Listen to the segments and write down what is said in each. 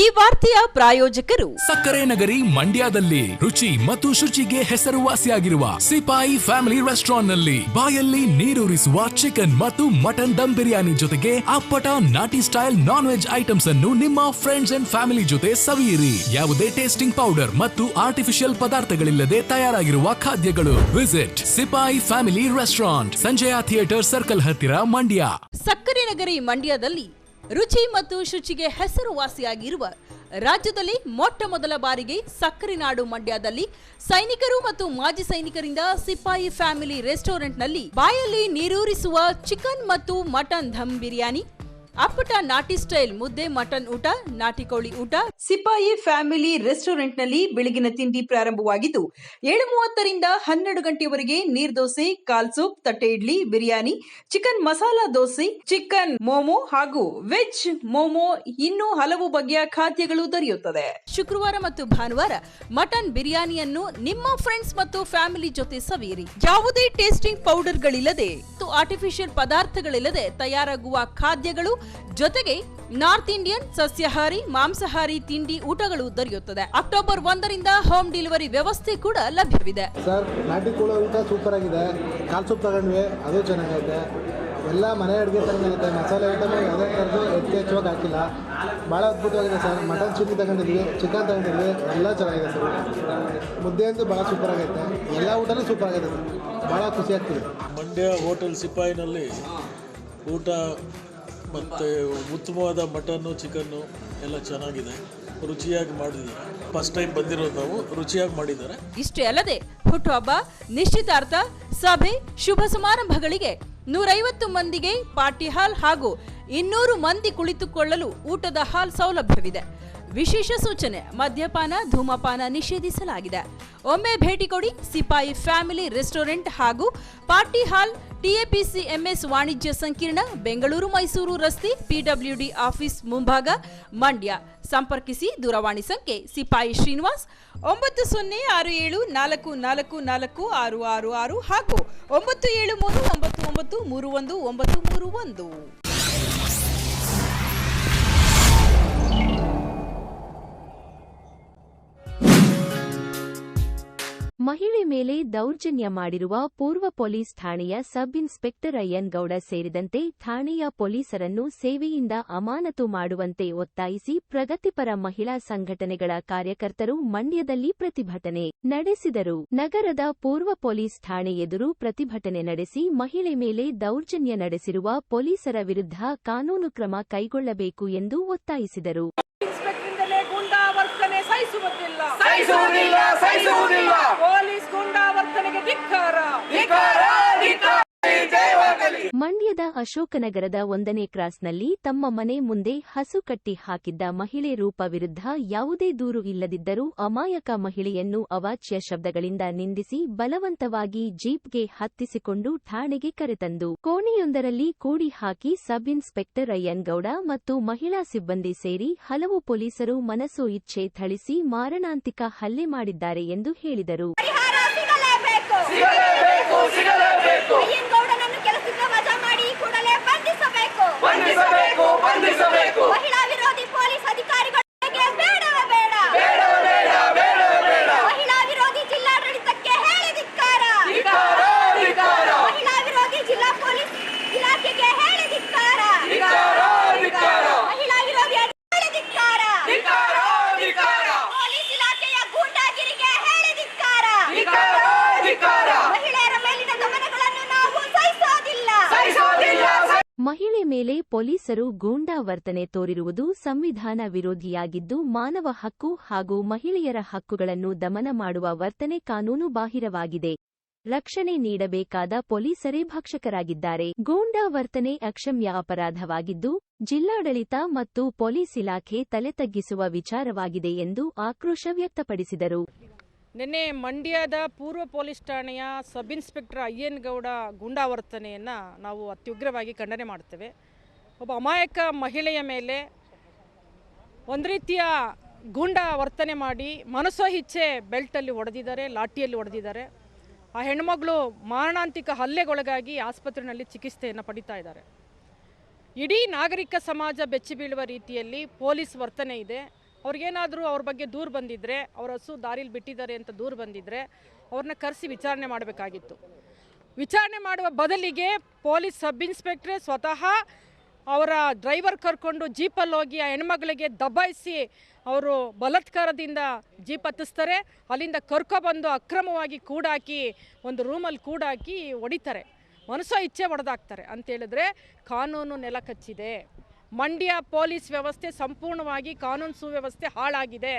ಈ ವಾರ್ತೆಯ ಪ್ರಾಯೋಜಕರು. ಸಕ್ಕರೆ ನಗರಿ ಮಂಡ್ಯದಲ್ಲಿ ರುಚಿ ಮತ್ತು ಶುಚಿಗೆ ಹೆಸರುವಾಸಿಯಾಗಿರುವ ಸಿಪಾಯಿ ಫ್ಯಾಮಿಲಿ ರೆಸ್ಟೋರೆಂಟ್ನಲ್ಲಿ ಬಾಯಲ್ಲಿ ನೀರೂರಿಸುವ ಚಿಕನ್ ಮತ್ತು ಮಟನ್ ದಮ್ ಬಿರಿಯಾನಿ ಜೊತೆಗೆ ಅಪ್ಪಟ ನಾಟಿ ಸ್ಟೈಲ್ ನಾನ್ ವೆಜ್ ಐಟಮ್ಸ್ ಅನ್ನು ನಿಮ್ಮ ಫ್ರೆಂಡ್ಸ್ ಅಂಡ್ ಫ್ಯಾಮಿಲಿ ಜೊತೆ ಸವಿಯಿರಿ. ಯಾವುದೇ ಟೇಸ್ಟಿಂಗ್ ಪೌಡರ್ ಮತ್ತು ಆರ್ಟಿಫಿಷಿಯಲ್ ಪದಾರ್ಥಗಳಿಲ್ಲದೆ ತಯಾರಾಗಿರುವ ಖಾದ್ಯಗಳು. Visit Sipayi family restaurant Sanjaya theatre circle ಹತ್ತಿರ ಮಂಡ್ಯ. ಸಕ್ಕರೆ ನಗರಿ ಮಂಡ್ಯದಲ್ಲಿ ರುಚಿ ಮತ್ತು ಶುಚಿಗೆ ಹೆಸರುವಾಸಿಯಾಗಿರುವ ರಾಜ್ಯದಲ್ಲಿ ಮೊಟ್ಟ ಮೊದಲ ಬಾರಿಗೆ ಸಕ್ಕರೆ ನಾಡು ಮಂಡ್ಯದಲ್ಲಿ ಸೈನಿಕರು ಮತ್ತು ಮಾಜಿ ಸೈನಿಕರಿಂದ ಸಿಪಾಯಿ ಫ್ಯಾಮಿಲಿ ರೆಸ್ಟೋರೆಂಟ್ನಲ್ಲಿ ಬಾಯಲ್ಲಿ ನೀರೂರಿಸುವ ಚಿಕನ್ ಮತ್ತು ಮಟನ್ ಧಮ್ ಬಿರಿಯಾನಿ. ಅಪ್ಪಟ ನಾಟಿ ಸ್ಟೈಲ್ ಮುದ್ದೆ ಮಟನ್ ಊಟ ನಾಟಿ ಕೋಳಿ ಊಟ. ಸಿಪಾಯಿ ಫ್ಯಾಮಿಲಿ ರೆಸ್ಟೋರೆಂಟ್ನಲ್ಲಿ ಬೆಳಗಿನ ತಿಂಡಿ ಪ್ರಾರಂಭವಾಗಿದ್ದು ಏಳು ಮೂವತ್ತರಿಂದ ಹನ್ನೆರಡು ಗಂಟೆವರೆಗೆ ನೀರ್ ದೋಸೆ ಕಾಲ್ ಸೂಪ್ ತಟ್ಟೆ ಇಡ್ಲಿ ಬಿರಿಯಾನಿ ಚಿಕನ್ ಮಸಾಲಾ ದೋಸೆ ಚಿಕನ್ ಮೋಮೋ ಹಾಗೂ ವೆಜ್ ಮೋಮೋ ಇನ್ನೂ ಹಲವು ಬಗೆಯ ಖಾದ್ಯಗಳು ದೊರೆಯುತ್ತದೆ. ಶುಕ್ರವಾರ ಮತ್ತು ಭಾನುವಾರ ಮಟನ್ ಬಿರಿಯಾನಿಯನ್ನು ನಿಮ್ಮ ಫ್ರೆಂಡ್ಸ್ ಮತ್ತು ಫ್ಯಾಮಿಲಿ ಜೊತೆ ಸವಿಯಿರಿ. ಯಾವುದೇ ಟೇಸ್ಟಿಂಗ್ ಪೌಡರ್ಗಳಿಲ್ಲದೆ ಮತ್ತು ಆರ್ಟಿಫಿಷಿಯಲ್ ಪದಾರ್ಥಗಳಿಲ್ಲದೆ ತಯಾರಾಗುವ ಖಾದ್ಯಗಳು ಜೊತೆಗೆ ನಾರ್ತ್ ಇಂಡಿಯನ್ ಸಸ್ಯಾಹಾರಿ ಮಾಂಸಾಹಾರಿ ತಿಂಡಿ ಊಟಗಳು ದೊರೆಯುತ್ತದೆ. ಅಕ್ಟೋಬರ್ ಒಂದರಿಂದ ಹೋಮ್ ಡೆಲಿವರಿ ವ್ಯವಸ್ಥೆ ಕೂಡ ಲಭ್ಯವಿದೆ. ಸರ್ ನಾಟಿ ಕೋಳಿ ಊಟ ಸೂಪರ್ ಆಗಿದೆ. ಕಾಲ್ ಸೂಪ್ ತಗೊಂಡ್ವಿ ಅದು ಚೆನ್ನಾಗೈತೆ. ಎಲ್ಲ ಮನೆ ಅಡುಗೆ ಚೆನ್ನಾಗೈತೆ. ಮಸಾಲೆ ಐಟಮ್ ಯಾವುದೇ ಥರದ್ದು ಹೆಚ್ಚು ಹೆಚ್ಚುವಾಗಿ ಹಾಕಿಲ್ಲ. ಭಾಳ ಅದ್ಭುತವಾಗಿದೆ ಸರ್. ಮಟನ್ ಚಿಲ್ಲಿ ತಗೊಂಡಿದ್ವಿ ಚಿಕನ್ ತಗೊಂಡಿದ್ವಿ ಎಲ್ಲ ಚೆನ್ನಾಗಿದೆ ಸರ್. ಮುದ್ದೆ ಅಂತೂ ಭಾಳ ಸೂಪರ್ ಆಗೈತೆ. ಎಲ್ಲ ಊಟನೂ ಸೂಪರ್ ಆಗಿದೆ ಸರ್. ಭಾಳ ಖುಷಿ ಆಗ್ತಿದೆ. ಮಂಡ್ಯ ಹೋಟೆಲ್ ಸಿಪಾಯಿನಲ್ಲಿ ಊಟ ಮತ್ತು ಉತ್ತಮವಾದ ಮಟನ್ನು, ಚಿಕನ್ನು ಎಲ್ಲ ಚೆನ್ನಾಗಿದೆ. ರುಚಿಯಾಗಿ ಮಾಡಿದ್ದಾರೆ ಫಸ್ಟ್ ಟೈಮ್ ಬಂದಿರೋದು ನಾವು. ರುಚಿಯಾಗಿ ಮಾಡಿದ್ದಾರೆ. ಇಷ್ಟೇ ಅಲ್ಲದೆ ಹುಟ್ಟುಹಬ್ಬ ನಿಶ್ಚಿತಾರ್ಥ ಸಭೆ, ಶುಭ ಸಮಾರಂಭಗಳಿಗೆ ನೂರೈವತ್ತು ಮಂದಿಗೆ ಪಾರ್ಟಿ ಹಾಲ್ ಹಾಗೂ ಇನ್ನೂರು ಮಂದಿ ಕುಳಿತುಕೊಳ್ಳಲು ಊಟದ ಹಾಲ್ ಸೌಲಭ್ಯವಿದೆ. ವಿಶೇಷ ಸೂಚನೆ, ಮದ್ಯಪಾನ, ಧೂಮಪಾನ ನಿಷೇಧಿಸಲಾಗಿದೆ. ಒಮ್ಮೆ ಭೇಟಿ ಕೊಡಿ ಸಿಪಾಯಿ ಫ್ಯಾಮಿಲಿ ರೆಸ್ಟೋರೆಂಟ್ ಹಾಗೂ ಪಾರ್ಟಿ ಹಾಲ್ ಟಿಎಪಿಸಿ ಎಂಎಸ್ ವಾಣಿಜ್ಯ ಸಂಕೀರ್ಣ, ಬೆಂಗಳೂರು ಮೈಸೂರು ರಸ್ತೆ, ಪಿಡಬ್ಲ್ಯೂಡಿ ಆಫೀಸ್ ಮುಂಭಾಗ, ಮಂಡ್ಯ. ಸಂಪರ್ಕಿಸಿ ದೂರವಾಣಿ ಸಂಖ್ಯೆ, ಸಿಪಾಯಿ ಶ್ರೀನಿವಾಸ್, ಒಂಬತ್ತು ಸೊನ್ನೆ ಆರು ಏಳು ನಾಲ್ಕು ನಾಲ್ಕು ನಾಲ್ಕು ಆರು ಆರು ಆರು ಹಾಗೂ ಒಂಬತ್ತು ಏಳು ಮೂರು ಒಂಬತ್ತು ಒಂಬತ್ತು ಮೂರು ಒಂದು ಒಂಬತ್ತು ಮೂರು ಒಂದು. ಮಹಿಳೆ ಮೇಲೆ ದೌರ್ಜನ್ಯ ಮಾಡಿರುವ ಪೂರ್ವ ಪೊಲೀಸ್ ಠಾಣೆಯ ಸಬ್ ಇನ್ಸ್ಪೆಕ್ಟರ್ ಅಯ್ಯನ್ ಗೌಡ ಸೇರಿದಂತೆ ಠಾಣೆಯ ಪೊಲೀಸರನ್ನು ಸೇವೆಯಿಂದ ಅಮಾನತು ಮಾಡುವಂತೆ ಒತ್ತಾಯಿಸಿ ಪ್ರಗತಿಪರ ಮಹಿಳಾ ಸಂಘಟನೆಗಳ ಕಾರ್ಯಕರ್ತರು ಮಂಡ್ಯದಲ್ಲಿ ಪ್ರತಿಭಟನೆ ನಡೆಸಿದರು. ನಗರದ ಪೂರ್ವ ಪೊಲೀಸ್ ಠಾಣೆ ಎದುರು ಪ್ರತಿಭಟನೆ ನಡೆಸಿ ಮಹಿಳೆ ಮೇಲೆ ದೌರ್ಜನ್ಯ ನಡೆಸಿರುವ ಪೊಲೀಸರ ವಿರುದ್ಧ ಕಾನೂನು ಕ್ರಮ ಕೈಗೊಳ್ಳಬೇಕು ಎಂದು ಒತ್ತಾಯಿಸಿದರು. ಸಹಿಸುವುದಿಲ್ಲ. ಸಹಿಸುವುದಿಲ್ಲ ಸಹಿಸುವುದಿಲ್ಲ. ಪೊಲೀಸ್ ಗುಂಡಾವರ್ತನೆಗೆ ಧಿಕ್ಕಾರ ಧಿಕ್ಕಾರ. ಮಂಡ್ಯದ ಅಶೋಕನಗರದ ಒಂದನೇ ಕ್ರಾಸ್ನಲ್ಲಿ ತಮ್ಮ ಮನೆ ಮುಂದೆ ಹಸು ಕಟ್ಟಿ ಹಾಕಿದ್ದ ಮಹಿಳೆ ರೂಪ ವಿರುದ್ಧ ಯಾವುದೇ ದೂರು ಇಲ್ಲದಿದ್ದರೂ ಅಮಾಯಕ ಮಹಿಳೆಯನ್ನು ಅವಾಚ್ಯ ಶಬ್ದಗಳಿಂದ ನಿಂದಿಸಿ ಬಲವಂತವಾಗಿ ಜೀಪ್ಗೆ ಹತ್ತಿಸಿಕೊಂಡು ಠಾಣೆಗೆ ಕರೆತಂದು. ಕೋಣೆಯೊಂದರಲ್ಲಿ ಕೂಡಿ ಹಾಕಿ ಸಬ್ ಇನ್ಸ್ಪೆಕ್ಟರ್ ಅಯ್ಯನ್ಗೌಡ ಮತ್ತು ಮಹಿಳಾ ಸಿಬ್ಬಂದಿ ಸೇರಿ ಹಲವು ಪೊಲೀಸರು ಮನಸ್ಸು ಇಚ್ಛೆ ಥಳಿಸಿ ಮಾರಣಾಂತಿಕ ಹಲ್ಲೆ ಮಾಡಿದ್ದಾರೆ ಎಂದು ಹೇಳಿದರು. ಸಿಗಲೇಬೇಕು. ಸಿಗಲೇಬೇಕು ಸಿಗಲೇಬೇಕು. ಅಯ್ಯನ್ಗೌಡನನ್ನು ಕೆಲಸದಿಂದ ವಜಾ ಮಾಡಿ ಕೂಡಲೇ ಬಂಧಿಸಬೇಕು. ಬಂಧಿಸಬೇಕು ಬಂಧಿಸಬೇಕು. ಮಹಿಳಾ ವಿರೋಧಿ ಪೊಲೀಸ್ ಅಧಿಕಾರಿಗಳಿಗೆ ಬೇಡವೇ ಬೇಡ ಬೇಡವೇ ಬೇಡ ಬೇಡವೇ ಬೇಡ ಮಹಿಳಾ ವಿರೋಧಿ ಜಿಲ್ಲಾಡಳಿತಕ್ಕೆ ಹೇಳಿ ಧಿಕ್ಕಾರ ಧಿಕ್ಕಾರ ಧಿಕ್ಕಾರ ಮಹಿಳಾ ವಿರೋಧಿ ಜಿಲ್ಲಾ ಪೊಲೀಸ್ ಇಲಾಖೆಗೆ ಹೇಳಿ ಧಿಕ್ಕಾರ ಧಿಕ್ಕಾರ ಧಿಕ್ಕಾರ ಮಹಿಳಾ ವಿರೋಧಿ ಹೇಳಿ ಧಿಕ್ಕಾರ ಧಿಕ್ಕಾರ ಧಿಕ್ಕಾರ ಪೊಲೀಸ್ ಇಲಾಖೆಯ ಗೂಂಡಾಗಿರಿಗೆ ಹೇಳಿ ಧಿಕ್ಕಾರ ಧಿಕ್ಕಾರ ಧಿಕ್ಕಾರ ಮಹಿಳೆಯರ ಮೇಲಿನ ದಮನಗಳನ್ನು ನಾವು ಸಹಿಸೋದಿಲ್ಲ ಸಹಿಸೋದಿಲ್ಲ ಮಹಿಳೆ ಮೇಲೆ ಪೊಲೀಸರು ಗೂಂಡಾ ವರ್ತನೆ ತೋರಿರುವುದು ಸಂವಿಧಾನ ವಿರೋಧಿಯಾಗಿದ್ದು ಮಾನವ ಹಕ್ಕು ಹಾಗೂ ಮಹಿಳೆಯರ ಹಕ್ಕುಗಳನ್ನು ದಮನ ಮಾಡುವ ವರ್ತನೆ ಕಾನೂನು ಬಾಹಿರವಾಗಿದೆ. ರಕ್ಷಣೆ ನೀಡಬೇಕಾದ ಪೊಲೀಸರೇ ಭಕ್ಷಕರಾಗಿದ್ದಾರೆ. ಗೂಂಡಾ ವರ್ತನೆ ಅಕ್ಷಮ್ಯ ಅಪರಾಧವಾಗಿದ್ದು, ಜಿಲ್ಲಾಡಳಿತ ಮತ್ತು ಪೊಲೀಸ್ ಇಲಾಖೆ ತಲೆ ತಗ್ಗಿಸುವ ವಿಚಾರವಾಗಿದೆ ಎಂದು ಆಕ್ರೋಶ ವ್ಯಕ್ತಪಡಿಸಿದರು. ನಿನ್ನೆ ಮಂಡ್ಯದ ಪೂರ್ವ ಪೊಲೀಸ್ ಠಾಣೆಯ ಸಬ್ ಇನ್ಸ್ಪೆಕ್ಟರ್ ಅಯ್ಯನ್ ಗೌಡ ಗೂಂಡಾವರ್ತನೆಯನ್ನು ನಾವು ಅತ್ಯುಗ್ರವಾಗಿ ಖಂಡನೆ ಮಾಡ್ತೇವೆ. ಒಬ್ಬ ಅಮಾಯಕ ಮಹಿಳೆಯ ಮೇಲೆ ಒಂದು ರೀತಿಯ ಗುಂಡ ವರ್ತನೆ ಮಾಡಿ ಮನಸೋ ಇಚ್ಛೆ ಬೆಲ್ಟಲ್ಲಿ ಹೊಡೆದಿದ್ದಾರೆ ಲಾಠಿಯಲ್ಲಿ ಹೊಡೆದಿದ್ದಾರೆ ಆ ಹೆಣ್ಮಗಳು ಮಾರಣಾಂತಿಕ ಹಲ್ಲೆಗೊಳಗಾಗಿ ಆಸ್ಪತ್ರೆಯಲ್ಲಿ ಚಿಕಿತ್ಸೆಯನ್ನು ಪಡಿತಾ ಇದ್ದಾರೆ. ಇಡೀ ನಾಗರಿಕ ಸಮಾಜ ಬೆಚ್ಚಿ ಬೀಳುವ ರೀತಿಯಲ್ಲಿ ಪೊಲೀಸ್ ವರ್ತನೆ ಇದೆ. ಅವ್ರಿಗೇನಾದರೂ ಅವ್ರ ಬಗ್ಗೆ ದೂರು ಬಂದಿದ್ದರೆ ಅವ್ರ ಹಸು ದಾರಿಲಿ ಬಿಟ್ಟಿದ್ದಾರೆ ಅಂತ ದೂರು ಬಂದಿದ್ದರೆ ಅವ್ರನ್ನ ಕರೆಸಿ ವಿಚಾರಣೆ ಮಾಡಬೇಕಾಗಿತ್ತು. ವಿಚಾರಣೆ ಮಾಡುವ ಬದಲಿಗೆ ಪೊಲೀಸ್ ಸಬ್ ಇನ್ಸ್ಪೆಕ್ಟ್ರೇ ಸ್ವತಃ ಅವರ ಡ್ರೈವರ್ ಕರ್ಕೊಂಡು ಜೀಪಲ್ಲಿ ಹೋಗಿ ಆ ಹೆಣ್ಮಗಳಿಗೆ ದಬಾಯಿಸಿ ಅವರು ಬಲಾತ್ಕಾರದಿಂದ ಜೀಪ್ ಹತ್ತಿಸ್ತಾರೆ. ಅಲ್ಲಿಂದ ಕರ್ಕೊಬಂದು ಅಕ್ರಮವಾಗಿ ಕೂಡಾಕಿ, ಒಂದು ರೂಮಲ್ಲಿ ಕೂಡಾಕಿ ಹೊಡಿತಾರೆ. ಮನಸ್ಸೋ ಇಚ್ಛೆ ಹೊಡೆದಾಕ್ತಾರೆ ಅಂತೇಳಿದ್ರೆ ಕಾನೂನು ನೆಲ ಕಚ್ಚಿದೆ. ಮಂಡ್ಯ ಪೊಲೀಸ್ ವ್ಯವಸ್ಥೆ ಸಂಪೂರ್ಣವಾಗಿ ಕಾನೂನು ಸುವ್ಯವಸ್ಥೆ ಹಾಳಾಗಿದೆ.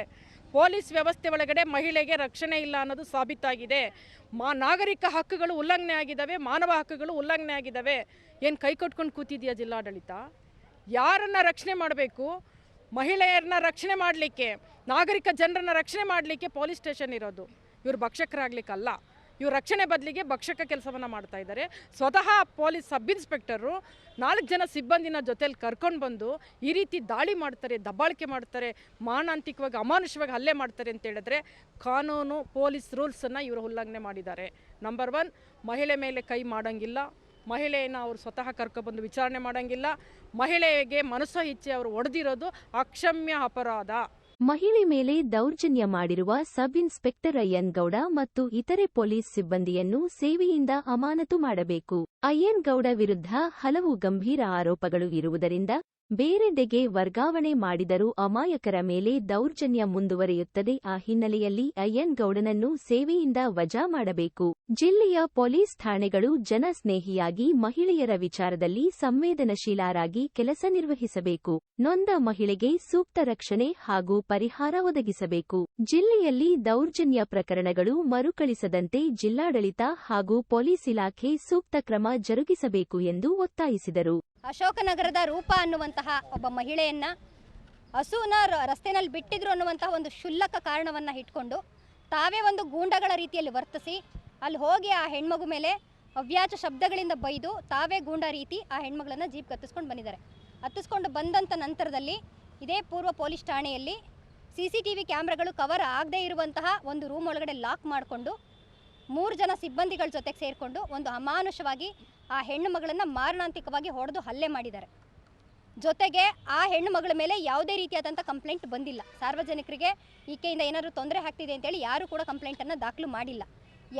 ಪೊಲೀಸ್ ವ್ಯವಸ್ಥೆ ಒಳಗಡೆ ಮಹಿಳೆಗೆ ರಕ್ಷಣೆ ಇಲ್ಲ ಅನ್ನೋದು ಸಾಬೀತಾಗಿದೆ. ಮಾ, ನಾಗರಿಕ ಹಕ್ಕುಗಳು ಉಲ್ಲಂಘನೆ ಆಗಿದ್ದಾವೆ, ಮಾನವ ಹಕ್ಕುಗಳು ಉಲ್ಲಂಘನೆ ಆಗಿದ್ದಾವೆ. ಏನು ಕೈ ಕೊಟ್ಕೊಂಡು ಕೂತಿದೆಯಾ ಜಿಲ್ಲಾಡಳಿತ? ಯಾರನ್ನು ರಕ್ಷಣೆ ಮಾಡಬೇಕು? ಮಹಿಳೆಯರನ್ನ ರಕ್ಷಣೆ ಮಾಡಲಿಕ್ಕೆ, ನಾಗರಿಕ ಜನರನ್ನ ರಕ್ಷಣೆ ಮಾಡಲಿಕ್ಕೆ ಪೊಲೀಸ್ ಸ್ಟೇಷನ್ ಇರೋದು. ಇವರು ಭಕ್ಷಕರಾಗ್ಲಿಕ್ಕಲ್ಲ. ಇವ್ರು ರಕ್ಷಣೆ ಬದಲಿಗೆ ಭಕ್ಷಕ ಕೆಲಸವನ್ನು ಮಾಡ್ತಾ ಇದ್ದಾರೆ ಸ್ವತಃ ಪೊಲೀಸ್ ಸಬ್ ಇನ್ಸ್ಪೆಕ್ಟರು ನಾಲ್ಕು ಜನ ಸಿಬ್ಬಂದಿನ ಜೊತೆಯಲ್ಲಿ ಕರ್ಕೊಂಡು ಬಂದು ಈ ರೀತಿ ದಾಳಿ ಮಾಡ್ತಾರೆ, ದಬ್ಬಾಳಿಕೆ ಮಾಡ್ತಾರೆ, ಮಾನಾಂತಿಕವಾಗಿ ಅಮಾನುಷವಾಗಿ ಹಲ್ಲೆ ಮಾಡ್ತಾರೆ ಅಂತ ಹೇಳಿದ್ರೆ ಕಾನೂನು, ಪೊಲೀಸ್ ರೂಲ್ಸನ್ನು ಇವರು ಉಲ್ಲಂಘನೆ ಮಾಡಿದ್ದಾರೆ. ನಂಬರ್ ಒನ್ ಮಹಿಳೆ ಮೇಲೆ ಕೈ ಮಾಡೋಂಗಿಲ್ಲ. ಮಹಿಳೆಯನ್ನು ಅವರು ಸ್ವತಃ ಕರ್ಕೊಬಂದು ವಿಚಾರಣೆ ಮಾಡೋಂಗಿಲ್ಲ. ಮಹಿಳೆಗೆ ಮನಸ್ಸು ಇಚ್ಛೆ ಅವರು ಒಡೆದಿರೋದು ಅಕ್ಷಮ್ಯ ಅಪರಾಧ. ಮಹಿಳೆ ಮೇಲೆ ದೌರ್ಜನ್ಯ ಮಾಡಿರುವ ಸಬ್ ಇನ್ಸ್ಪೆಕ್ಟರ್ ಅಯ್ಯನ್ಗೌಡ ಮತ್ತು ಇತರೆ ಪೊಲೀಸ್ ಸಿಬ್ಬಂದಿಯನ್ನು ಸೇವೆಯಿಂದ ಅಮಾನತು ಮಾಡಬೇಕು. ಅಯ್ಯನ್ಗೌಡ ವಿರುದ್ಧ ಹಲವು ಗಂಭೀರ ಆರೋಪಗಳು ಇರುವುದರಿಂದ ಬೇರೆಡೆಗೆ ವರ್ಗಾವಣೆ ಮಾಡಿದರೂ ಅಮಾಯಕರ ಮೇಲೆ ದೌರ್ಜನ್ಯ ಮುಂದುವರಿಯುತ್ತದೆ. ಆ ಹಿನ್ನೆಲೆಯಲ್ಲಿ ಅಯ್ಯನ್ಗೌಡನನ್ನು ಸೇವೆಯಿಂದ ವಜಾ ಮಾಡಬೇಕು. ಜಿಲ್ಲೆಯ ಪೊಲೀಸ್ ಠಾಣೆಗಳು ಜನಸ್ನೇಹಿಯಾಗಿ ಮಹಿಳೆಯರ ವಿಚಾರದಲ್ಲಿ ಸಂವೇದನಶೀಲರಾಗಿ ಕೆಲಸ ನಿರ್ವಹಿಸಬೇಕು. ನೊಂದ ಮಹಿಳೆಗೆ ಸೂಕ್ತ ರಕ್ಷಣೆ ಹಾಗೂ ಪರಿಹಾರ ಒದಗಿಸಬೇಕು. ಜಿಲ್ಲೆಯಲ್ಲಿ ದೌರ್ಜನ್ಯ ಪ್ರಕರಣಗಳು ಮರುಕಳಿಸದಂತೆ ಜಿಲ್ಲಾಡಳಿತ ಹಾಗೂ ಪೊಲೀಸ್ ಇಲಾಖೆ ಸೂಕ್ತ ಕ್ರಮ ಜರುಗಿಸಬೇಕು ಎಂದು ಒತ್ತಾಯಿಸಿದರು. ಅಶೋಕನಗರದ ರೂಪ ಅನ್ನುವಂತಹ ಒಬ್ಬ ಮಹಿಳೆಯನ್ನ ಹಸುವನ್ನ ರಸ್ತೆಯಲ್ಲಿ ಬಿಟ್ಟಿದ್ರು ಅನ್ನುವಂತಹ ಒಂದು ಶುಲ್ಲಕ ಕಾರಣವನ್ನ ಇಟ್ಕೊಂಡು ತಾವೇ ಒಂದು ಗೂಂಡಗಳ ರೀತಿಯಲ್ಲಿ ವರ್ತಿಸಿ ಅಲ್ಲಿ ಹೋಗಿ ಆ ಹೆಣ್ಮಗು ಮೇಲೆ ಅವ್ಯಾಚ ಶಬ್ದಗಳಿಂದ ಬೈದು ತಾವೇ ಗೂಂಡ ರೀತಿ ಆ ಹೆಣ್ಮಗಳನ್ನ ಜೀಪ್ ಹತ್ತಿಸ್ಕೊಂಡು ಬಂದಿದ್ದಾರೆ. ಹತ್ತಿಸ್ಕೊಂಡು ಬಂದಂಥ ನಂತರದಲ್ಲಿ ಇದೇ ಪೂರ್ವ ಪೊಲೀಸ್ ಠಾಣೆಯಲ್ಲಿ ಸಿ ಸಿ ಟಿ ವಿ ಕ್ಯಾಮ್ರಾಗಳು ಕವರ್ ಆಗದೇ ಇರುವಂತಹ ಒಂದು ರೂಮ್ ಒಳಗಡೆ ಲಾಕ್ ಮಾಡಿಕೊಂಡು ಮೂರು ಜನ ಸಿಬ್ಬಂದಿಗಳ ಜೊತೆಗೆ ಸೇರಿಕೊಂಡು ಒಂದು ಅಮಾನುಷವಾಗಿ ಆ ಹೆಣ್ಣು ಮಗಳನ್ನು ಮಾರಣಾಂತಿಕವಾಗಿ ಹೊಡೆದು ಹಲ್ಲೆ ಮಾಡಿದ್ದಾರೆ. ಜೊತೆಗೆ ಆ ಹೆಣ್ಣು ಮಗಳ ಮೇಲೆ ಯಾವುದೇ ರೀತಿಯಾದಂಥ ಕಂಪ್ಲೇಂಟ್ ಬಂದಿಲ್ಲ. ಸಾರ್ವಜನಿಕರಿಗೆ ಈಕೆಯಿಂದ ಏನಾದರೂ ತೊಂದರೆ ಆಗ್ತಿದೆ ಅಂತೇಳಿ ಯಾರೂ ಕೂಡ ಕಂಪ್ಲೇಂಟನ್ನು ದಾಖಲು ಮಾಡಿಲ್ಲ.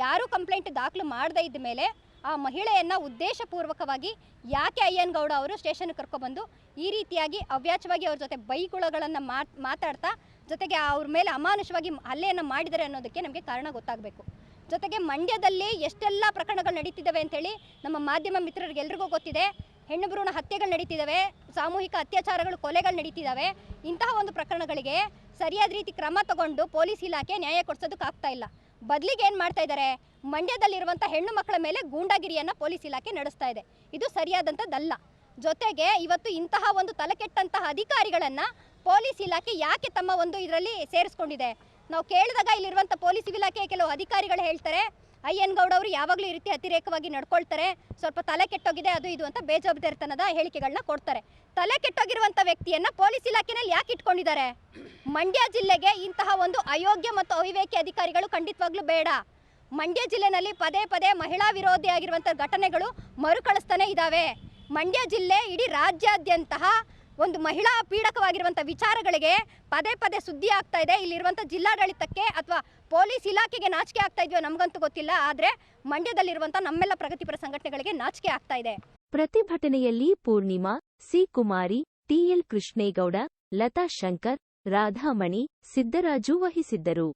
ಯಾರೂ ಕಂಪ್ಲೇಂಟ್ ದಾಖಲು ಮಾಡದೇ ಇದ್ದ ಮೇಲೆ ಆ ಮಹಿಳೆಯನ್ನು ಉದ್ದೇಶಪೂರ್ವಕವಾಗಿ ಯಾಕೆ ಅಯ್ಯನ್ಗೌಡ ಅವರು ಸ್ಟೇಷನ್ಗೆ ಕರ್ಕೊಬಂದು ಈ ರೀತಿಯಾಗಿ ಅವ್ಯಾಚವಾಗಿ ಅವ್ರ ಜೊತೆ ಬೈಗುಳಗಳನ್ನು ಮಾತಾಡ್ತಾ ಜೊತೆಗೆ ಅವ್ರ ಮೇಲೆ ಅಮಾನುಷವಾಗಿ ಹಲ್ಲೆಯನ್ನು ಮಾಡಿದ್ದಾರೆ ಅನ್ನೋದಕ್ಕೆ ನಮಗೆ ಕಾರಣ ಗೊತ್ತಾಗಬೇಕು. ಜೊತೆಗೆ ಮಂಡ್ಯದಲ್ಲಿ ಎಷ್ಟೆಲ್ಲ ಪ್ರಕರಣಗಳು ನಡೀತಿದ್ದಾವೆ ಅಂತೇಳಿ ನಮ್ಮ ಮಾಧ್ಯಮ ಮಿತ್ರರಿಗೆ ಎಲ್ರಿಗೂ ಗೊತ್ತಿದೆ. ಹೆಣ್ಣು ಭ್ರೂಣ ಹತ್ಯೆಗಳು ನಡೀತಿದ್ದಾವೆ. ಸಾಮೂಹಿಕ ಅತ್ಯಾಚಾರಗಳು, ಕೊಲೆಗಳು ನಡೀತಿದ್ದಾವೆ. ಇಂತಹ ಒಂದು ಪ್ರಕರಣಗಳಿಗೆ ಸರಿಯಾದ ರೀತಿ ಕ್ರಮ ತಗೊಂಡು ಪೊಲೀಸ್ ಇಲಾಖೆ ನ್ಯಾಯ ಕೊಡ್ಸೋದಕ್ಕಾಗ್ತಾ ಇಲ್ಲ. ಬದಲಿಗೆ ಏನು ಮಾಡ್ತಾ ಇದ್ದಾರೆ ಮಂಡ್ಯದಲ್ಲಿರುವಂಥ ಹೆಣ್ಣು ಮಕ್ಕಳ ಮೇಲೆ ಗೂಂಡಾಗಿರಿಯನ್ನು ಪೊಲೀಸ್ ಇಲಾಖೆ ನಡೆಸ್ತಾ ಇದೆ. ಇದು ಸರಿಯಾದಂಥದ್ದಲ್ಲ. ಜೊತೆಗೆ ಇವತ್ತು ಇಂತಹ ಒಂದು ತಲೆಕೆಟ್ಟಂತಹ ಅಧಿಕಾರಿಗಳನ್ನು ಪೊಲೀಸ್ ಇಲಾಖೆ ಯಾಕೆ ತಮ್ಮ ಒಂದು ಇದರಲ್ಲಿ ಸೇರಿಸ್ಕೊಂಡಿದೆ? ನಾವು ಕೇಳಿದಾಗ ಇಲ್ಲಿರುವಂಥ ಪೊಲೀಸ್ ಇಲಾಖೆಯ ಕೆಲವು ಅಧಿಕಾರಿಗಳು ಹೇಳ್ತಾರೆ ಅಯ್ಯನ್ ಗೌಡ ಅವರು ಯಾವಾಗಲೂ ಈ ರೀತಿ ಅತಿರೇಕವಾಗಿ ನಡ್ಕೊಳ್ತಾರೆ, ಸ್ವಲ್ಪ ತಲೆ ಕೆಟ್ಟೋಗಿದೆ, ಅದು ಇದು ಅಂತ ಬೇಜವಾಬ್ದಾರಿತನದ ಹೇಳಿಕೆಗಳನ್ನ ಕೊಡ್ತಾರೆ. ತಲೆ ಕೆಟ್ಟೋಗಿರುವಂಥ ವ್ಯಕ್ತಿಯನ್ನ ಪೊಲೀಸ್ ಇಲಾಖೆನಲ್ಲಿ ಯಾಕೆ ಇಟ್ಕೊಂಡಿದ್ದಾರೆ? ಮಂಡ್ಯ ಜಿಲ್ಲೆಗೆ ಇಂತಹ ಒಂದು ಅಯೋಗ್ಯ ಮತ್ತು ಅವಿವೇಕಿ ಅಧಿಕಾರಿಗಳು ಖಂಡಿತವಾಗ್ಲೂ ಬೇಡ. ಮಂಡ್ಯ ಜಿಲ್ಲೆನಲ್ಲಿ ಪದೇ ಪದೇ ಮಹಿಳಾ ವಿರೋಧಿ ಆಗಿರುವಂಥ ಘಟನೆಗಳು ಮರುಕಳಿಸ್ತಾನೆ ಇದ್ದಾವೆ ಮಂಡ್ಯ ಜಿಲ್ಲೆ ಇಡೀ ರಾಜ್ಯಾದ್ಯಂತಹ ಒಂದು ಮಹಿಳಾ ಪೀಡಕವಾಗಿರುವಂಥ ವಿಚಾರಗಳಿಗೆ ಪದೇ ಪದೇ ಸುದ್ದಿ ಆಗ್ತಾ ಇದೆ. ಇಲ್ಲಿರುವಂಥ ಜಿಲ್ಲಾಡಳಿತಕ್ಕೆ ಅಥವಾ ಪೊಲೀಸ್ ಇಲಾಖೆಗೆ ನಾಚಿಕೆ ಆಗ್ತಾ ಇದೆಯೋ ನಮ್ಗಂತೂ ಗೊತ್ತಿಲ್ಲ. ಆದರೆ ಮಂಡ್ಯದಲ್ಲಿರುವಂಥ ನಮ್ಮೆಲ್ಲ ಪ್ರಗತಿಪರ ಸಂಘಟನೆಗಳಿಗೆ ನಾಚಿಕೆ ಆಗ್ತಾ ಇದೆ. ಪ್ರತಿಭಟನೆಯಲ್ಲಿ ಪೂರ್ಣಿಮಾ, ಸಿ ಕುಮಾರಿ ಟಿಎಲ್ ಕೃಷ್ಣೇಗೌಡ, ಲತಾ ಶಂಕರ್, ರಾಧಾಮಣಿ, ಸಿದ್ದರಾಜು ವಹಿಸಿದ್ದರು.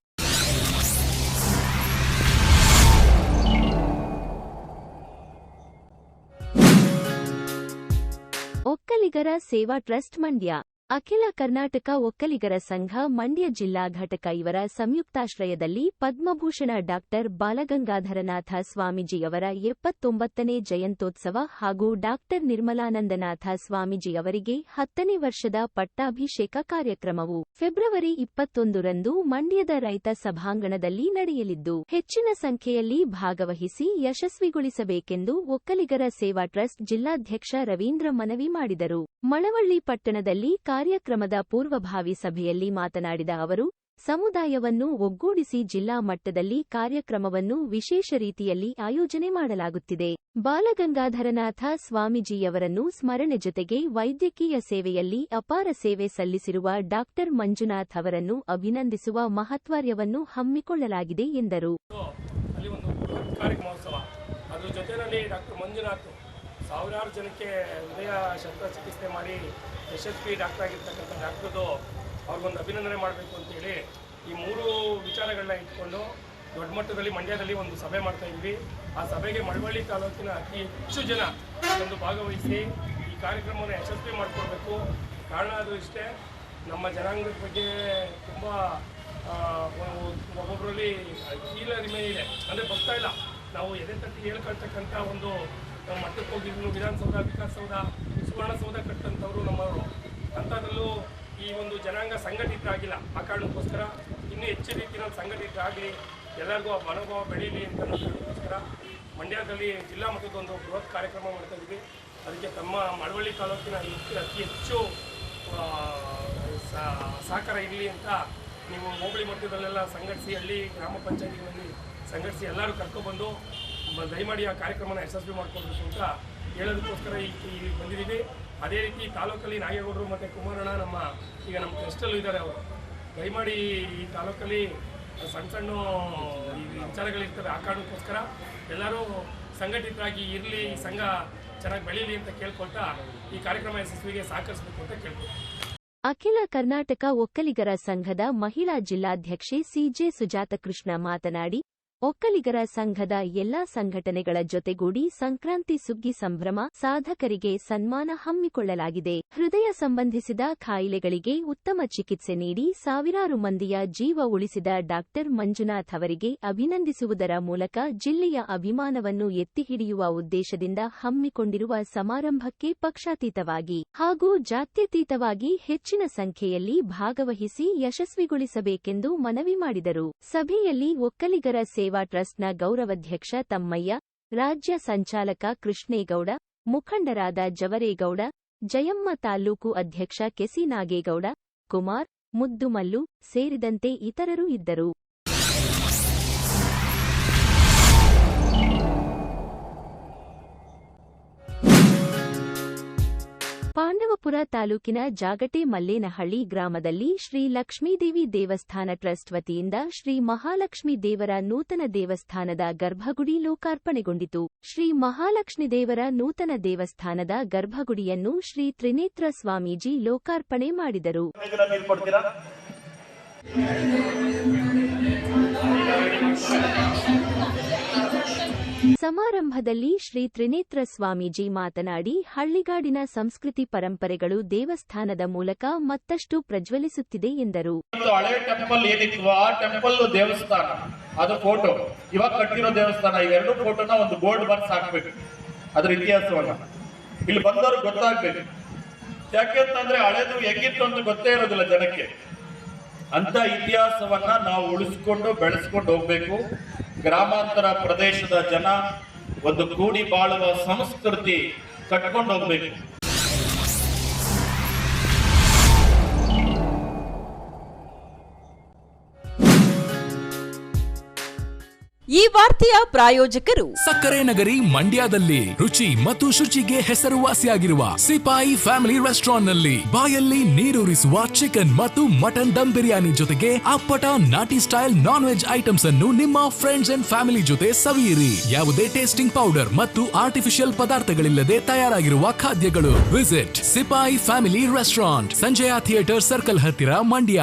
ಒಕ್ಕಲಿಗರ ಸೇವಾ ಟ್ರಸ್ಟ್ ಮಂಡ್ಯ. ಅಖಿಲ ಕರ್ನಾಟಕ ಒಕ್ಕಲಿಗರ ಸಂಘ, ಮಂಡ್ಯ ಜಿಲ್ಲಾ ಘಟಕ ಇವರ ಸಂಯುಕ್ತಾಶ್ರಯದಲ್ಲಿ ಪದ್ಮಭೂಷಣ ಡಾಕ್ಟರ್ ಬಾಲಗಂಗಾಧರನಾಥ ಸ್ವಾಮೀಜಿಯವರ ಎಪ್ಪತ್ತೊಂಬತ್ತನೇ ಜಯಂತ್ಯೋತ್ಸವ ಹಾಗೂ ಡಾಕ್ಟರ್ ನಿರ್ಮಲಾನಂದನಾಥ ಸ್ವಾಮೀಜಿಯವರಿಗೆ ಹತ್ತನೇ ವರ್ಷದ ಪಟ್ಟಾಭಿಷೇಕ ಕಾರ್ಯಕ್ರಮವು ಫೆಬ್ರವರಿ ಇಪ್ಪತ್ತೊಂದರಂದು ಮಂಡ್ಯದ ರೈತ ಸಭಾಂಗಣದಲ್ಲಿ ನಡೆಯಲಿದ್ದು, ಹೆಚ್ಚಿನ ಸಂಖ್ಯೆಯಲ್ಲಿ ಭಾಗವಹಿಸಿ ಯಶಸ್ವಿಗೊಳಿಸಬೇಕೆಂದು ಒಕ್ಕಲಿಗರ ಸೇವಾ ಟ್ರಸ್ಟ್ ಜಿಲ್ಲಾಧ್ಯಕ್ಷ ರವೀಂದ್ರ ಮನವಿ ಮಾಡಿದರು. ಮಳವಳ್ಳಿ ಪಟ್ಟಣದಲ್ಲಿ ಕಾರ್ಯಕ್ರಮದ ಪೂರ್ವಭಾವಿ ಸಭೆಯಲ್ಲಿ ಮಾತನಾಡಿದ ಅವರು, ಸಮುದಾಯವನ್ನು ಒಗ್ಗೂಡಿಸಿ ಜಿಲ್ಲಾ ಮಟ್ಟದಲ್ಲಿ ಕಾರ್ಯಕ್ರಮವನ್ನು ವಿಶೇಷ ರೀತಿಯಲ್ಲಿ ಆಯೋಜನೆ ಮಾಡಲಾಗುತ್ತಿದೆ. ಬಾಲಗಂಗಾಧರನಾಥ ಸ್ವಾಮೀಜಿಯವರನ್ನು ಸ್ಮರಣೆ ಜೊತೆಗೆ ವೈದ್ಯಕೀಯ ಸೇವೆಯಲ್ಲಿ ಅಪಾರ ಸೇವೆ ಸಲ್ಲಿಸಿರುವ ಡಾಕ್ಟರ್ ಮಂಜುನಾಥ್ ಅವರನ್ನು ಅಭಿನಂದಿಸುವ ಮಹತ್ವಾರ್ಯವನ್ನು ಹಮ್ಮಿಕೊಳ್ಳಲಾಗಿದೆ ಎಂದರು. ಸಾವಿರಾರು ಜನಕ್ಕೆ ಹೃದಯ ಶಸ್ತ್ರಚಿಕಿತ್ಸೆ ಮಾಡಿ ಯಶಸ್ವಿ ಡಾಕ್ಟರ್ ಆಗಿರ್ತಕ್ಕಂಥ ಡಾಕ್ಟ್ರದು ಅವ್ರಿಗೊಂದು ಅಭಿನಂದನೆ ಮಾಡಬೇಕು ಅಂತೇಳಿ ಈ ಮೂರು ವಿಚಾರಗಳನ್ನ ಇಟ್ಕೊಂಡು ದೊಡ್ಡ ಮಟ್ಟದಲ್ಲಿ ಮಂಡ್ಯದಲ್ಲಿ ಒಂದು ಸಭೆ ಮಾಡ್ತಾ ಇದ್ವಿ. ಆ ಸಭೆಗೆ ಮಳವಳ್ಳಿ ತಾಲೂಕಿನ ಅತಿ ಹೆಚ್ಚು ಜನ ಒಂದು ಭಾಗವಹಿಸಿ ಈ ಕಾರ್ಯಕ್ರಮವನ್ನು ಯಶಸ್ವಿ ಮಾಡಿಕೊಡ್ಬೇಕು. ಕಾರಣ ಅದು ಇಷ್ಟೇ, ನಮ್ಮ ಜನಾಂಗದ ಬಗ್ಗೆ ತುಂಬ ಒಬ್ಬೊಬ್ಬರಲ್ಲಿ ಕೀಳರಿಮೆ ಇದೆ. ಅಂದರೆ ಬರ್ತಾ ಇಲ್ಲ. ನಾವು ಎದೆ ತಟ್ಟಿ ಹೇಳ್ಕೊಳ್ತಕ್ಕಂಥ ಒಂದು ಮಟ್ಟಕ್ಕೆ ಹೋಗಿದ್ರು ವಿಧಾನಸೌಧ, ವಿಕಾಸಸೌಧ ಸುವರ್ಣಸೌಧ ಕಟ್ಟಂಥವ್ರು ನಮ್ಮವರು. ಅಂಥದ್ರಲ್ಲೂ ಈ ಒಂದು ಜನಾಂಗ ಸಂಘಟಿತ ಆಗಿಲ್ಲ ಆ ಕಾರಣಕ್ಕೋಸ್ಕರ ಇನ್ನೂ ಹೆಚ್ಚು ರೀತಿಯಲ್ಲಿ ಸಂಘಟಿತರಾಗಲಿ. ಎಲ್ಲರಿಗೂ ಆ ಮನೋಭಾವ ಬೆಳೀಲಿ ಅಂತ ಕಾರಣಕ್ಕೋಸ್ಕರ ಮಂಡ್ಯದಲ್ಲಿ ಜಿಲ್ಲಾ ಮಟ್ಟದ ಒಂದು ಬೃಹತ್ ಕಾರ್ಯಕ್ರಮ ಮಾಡ್ತಾ ಇದ್ವಿ. ಅದಕ್ಕೆ ತಮ್ಮ ಮಳವಳ್ಳಿ ತಾಲೂಕಿನ ಅತಿ ಹೆಚ್ಚು ಸಹಕಾರ ಇರಲಿ ಅಂತ ನೀವು ಹೋಬಳಿ ಮಟ್ಟದಲ್ಲೆಲ್ಲ ಸಂಘಟಿಸಿ, ಹಳ್ಳಿ ಗ್ರಾಮ ಪಂಚಾಯತಿಗಳಲ್ಲಿ ಸಂಘಟಿಸಿ ಎಲ್ಲರೂ ಕರ್ಕೊಬಂದು ಬಂದು ದಯಮಾಡಿ ಆ ಕಾರ್ಯಕ್ರಮನ ಯಶಸ್ವಿ ಮಾಡ್ಕೊಬೇಕು ಅಂತ ಹೇಳೋದಕ್ಕೋಸ್ಕರ ಈ ಬಂದಿದ್ದೀವಿ. ಅದೇ ರೀತಿ ತಾಲೂಕಲ್ಲಿ ನಾಗೇಗೌಡರು ಮತ್ತು ಕುಮಾರಣ್ಣ ನಮ್ಮ ಈಗ ನಮ್ಮ ಟ್ರಸ್ಟಲ್ಲೂ ಇದ್ದಾರೆ ಅವರು. ದಯಮಾಡಿ ಈ ತಾಲೂಕಲ್ಲಿ ಸಣ್ಣ ಸಣ್ಣ ವಿಚಾರಗಳಿರ್ತವೆ. ಆ ಕಾರಣಕ್ಕೋಸ್ಕರ ಎಲ್ಲರೂ ಸಂಘಟಿತರಾಗಿ ಇರಲಿ ಸಂಘ ಚೆನ್ನಾಗಿ ಬೆಳೀಲಿ ಅಂತ ಕೇಳ್ಕೊಳ್ತಾ ಈ ಕಾರ್ಯಕ್ರಮ ಯಶಸ್ವಿಗೆ ಸಹಕರಿಸಬೇಕು ಅಂತ ಕೇಳ್ಕೊಳ್ತೀನಿ ಅಖಿಲ ಕರ್ನಾಟಕ ಒಕ್ಕಲಿಗರ ಸಂಘದ ಮಹಿಳಾ ಜಿಲ್ಲಾಧ್ಯಕ್ಷೆ ಸಿಜೆ ಸುಜಾತಕೃಷ್ಣ ಮಾತನಾಡಿ ಒಕ್ಕಲಿಗರ ಸಂಘದ ಎಲ್ಲಾ ಸಂಘಟನೆಗಳ ಜೊತೆಗೂಡಿ ಸಂಕ್ರಾಂತಿ ಸುಗ್ಗಿ ಸಂಭ್ರಮ ಸಾಧಕರಿಗೆ ಸನ್ಮಾನ ಹಮ್ಮಿಕೊಳ್ಳಲಾಗಿದೆ. ಹೃದಯ ಸಂಬಂಧಿಸಿದ ಕಾಯಿಲೆಗಳಿಗೆ ಉತ್ತಮ ಚಿಕಿತ್ಸೆ ನೀಡಿ ಸಾವಿರಾರು ಮಂದಿಯ ಜೀವ ಉಳಿಸಿದ ಡಾಕ್ಟರ್ ಮಂಜುನಾಥ್ ಅವರಿಗೆ ಅಭಿನಂದಿಸುವುದರ ಮೂಲಕ ಜಿಲ್ಲೆಯ ಅಭಿಮಾನವನ್ನು ಎತ್ತಿಹಿಡಿಯುವ ಉದ್ದೇಶದಿಂದ ಹಮ್ಮಿಕೊಂಡಿರುವ ಸಮಾರಂಭಕ್ಕೆ ಪಕ್ಷಾತೀತವಾಗಿ ಹಾಗೂ ಜಾತ್ಯತೀತವಾಗಿ ಹೆಚ್ಚಿನ ಸಂಖ್ಯೆಯಲ್ಲಿ ಭಾಗವಹಿಸಿ ಯಶಸ್ವಿಗೊಳಿಸಬೇಕೆಂದು ಮನವಿ ಮಾಡಿದರು. ಸಭೆಯಲ್ಲಿ ಒಕ್ಕಲಿಗರ ಸೇವಾ ಟ್ರಸ್ಟ್ನ ಗೌರವಾಧ್ಯಕ್ಷ ತಮ್ಮಯ್ಯ, ರಾಜ್ಯ ಸಂಚಾಲಕ ಕೃಷ್ಣೇಗೌಡ, ಮುಖಂಡರಾದ ಜವರೇಗೌಡ, ಜಯಮ್ಮ ತಾಲೂಕು ಅಧ್ಯಕ್ಷ ಕೆಸಿ ನಾಗೇಗೌಡ ಕುಮಾರ್, ಮುದ್ದುಮಲ್ಲು ಸೇರಿದಂತೆ ಇತರರು ಇದ್ದರು. ಪಾಂಡವಪುರ ತಾಲೂಕಿನ ಜಾಗಟೆ ಮಲ್ಲೇನಹಳ್ಳಿ ಗ್ರಾಮದಲ್ಲಿ ಶ್ರೀ ಲಕ್ಷ್ಮೀದೇವಿ ದೇವಸ್ಥಾನ ಟ್ರಸ್ಟ್ ವತಿಯಿಂದ ಶ್ರೀ ಮಹಾಲಕ್ಷ್ಮೀ ದೇವರ ನೂತನ ದೇವಸ್ಥಾನದ ಗರ್ಭಗುಡಿ ಲೋಕಾರ್ಪಣೆಗೊಂಡಿತು. ಶ್ರೀ ಮಹಾಲಕ್ಷ್ಮೀ ದೇವರ ನೂತನ ದೇವಸ್ಥಾನದ ಗರ್ಭಗುಡಿಯನ್ನು ಶ್ರೀ ತ್ರಿನೇತ್ರ ಸ್ವಾಮೀಜಿ ಲೋಕಾರ್ಪಣೆ ಮಾಡಿದರು. ಸಮಾರಂಭದಲ್ಲಿ ಶ್ರೀ ತ್ರಿನೇತ್ರ ಸ್ವಾಮೀಜಿ ಮಾತನಾಡಿ, ಹಳ್ಳಿಗಾಡಿನ ಸಂಸ್ಕೃತಿ ಪರಂಪರೆಗಳು ದೇವಸ್ಥಾನದ ಮೂಲಕ ಮತ್ತಷ್ಟು ಪ್ರಜ್ವಲಿಸುತ್ತಿದೆ ಎಂದರು. ಹಳೆ ಟೆಂಪಲ್ ಏನಿತ್ತು ಆ ಟೆಂಪಲ್ ದೇವಸ್ಥಾನ, ಅದು ಫೋಟೋ ಇವಾಗ ಕಟ್ಟಿರೋ ದೇವಸ್ಥಾನ, ಇವೆರಡು ಫೋಟೋನ ಒಂದು ಬೋರ್ಡ್ ಬರ್ಸ್ ಹಾಕ್ಬೇಕು. ಅದ್ರ ಇತಿಹಾಸವನ್ನ. ಇಲ್ಲಿ ಬಂದವ್ರಿಗೆ ಗೊತ್ತಾಗ್ಬೇಕು. ಯಾಕೆಂತಂದ್ರೆ ಹಳೆದು ಹೆಂಗಿತ್ತು ಅಂತ ಗೊತ್ತೇ ಇರೋದಿಲ್ಲ ಜನಕ್ಕೆ. ಅಂತ ಇತಿಹಾಸವನ್ನ ನಾವು ಉಳಿಸ್ಕೊಂಡು, ಬೆಳೆಸ್ಕೊಂಡು ಹೋಗ್ಬೇಕು. ಗ್ರಾಮಾಂತರ ಪ್ರದೇಶದ ಜನ ಒಂದು ಕೂಡಿ ಬಾಳುವ ಸಂಸ್ಕೃತಿ ಕಟ್ಕೊಂಡು ಹೋಗ್ಬೇಕು. ಈ ವಾರ್ತೆಯ ಪ್ರಾಯೋಜಕರು. ಸಕ್ಕರೆ ನಗರಿ ಮಂಡ್ಯದಲ್ಲಿ ರುಚಿ ಮತ್ತು ಶುಚಿಗೆ ಹೆಸರುವಾಸಿಯಾಗಿರುವ ಸಿಪಾಯಿ ಫ್ಯಾಮಿಲಿ ರೆಸ್ಟೋರೆಂಟ್ನಲ್ಲಿ ಬಾಯಲ್ಲಿ ನೀರೂರಿಸುವ ಚಿಕನ್ ಮತ್ತು ಮಟನ್ ದಮ್ ಬಿರಿಯಾನಿ ಜೊತೆಗೆ ಅಪ್ಪಟ ನಾಟಿ ಸ್ಟೈಲ್ ನಾನ್ ವೆಜ್ ಐಟಮ್ಸ್ ಅನ್ನು ನಿಮ್ಮ ಫ್ರೆಂಡ್ಸ್ ಅಂಡ್ ಫ್ಯಾಮಿಲಿ ಜೊತೆ ಸವಿಯಿರಿ. ಯಾವುದೇ ಟೇಸ್ಟಿಂಗ್ ಪೌಡರ್ ಮತ್ತು ಆರ್ಟಿಫಿಷಿಯಲ್ ಪದಾರ್ಥಗಳಿಲ್ಲದೆ ತಯಾರಾಗಿರುವ ಖಾದ್ಯಗಳು. Visit Sipayi family restaurant, Sanjaya theatre circle ಹತ್ತಿರ ಮಂಡ್ಯ.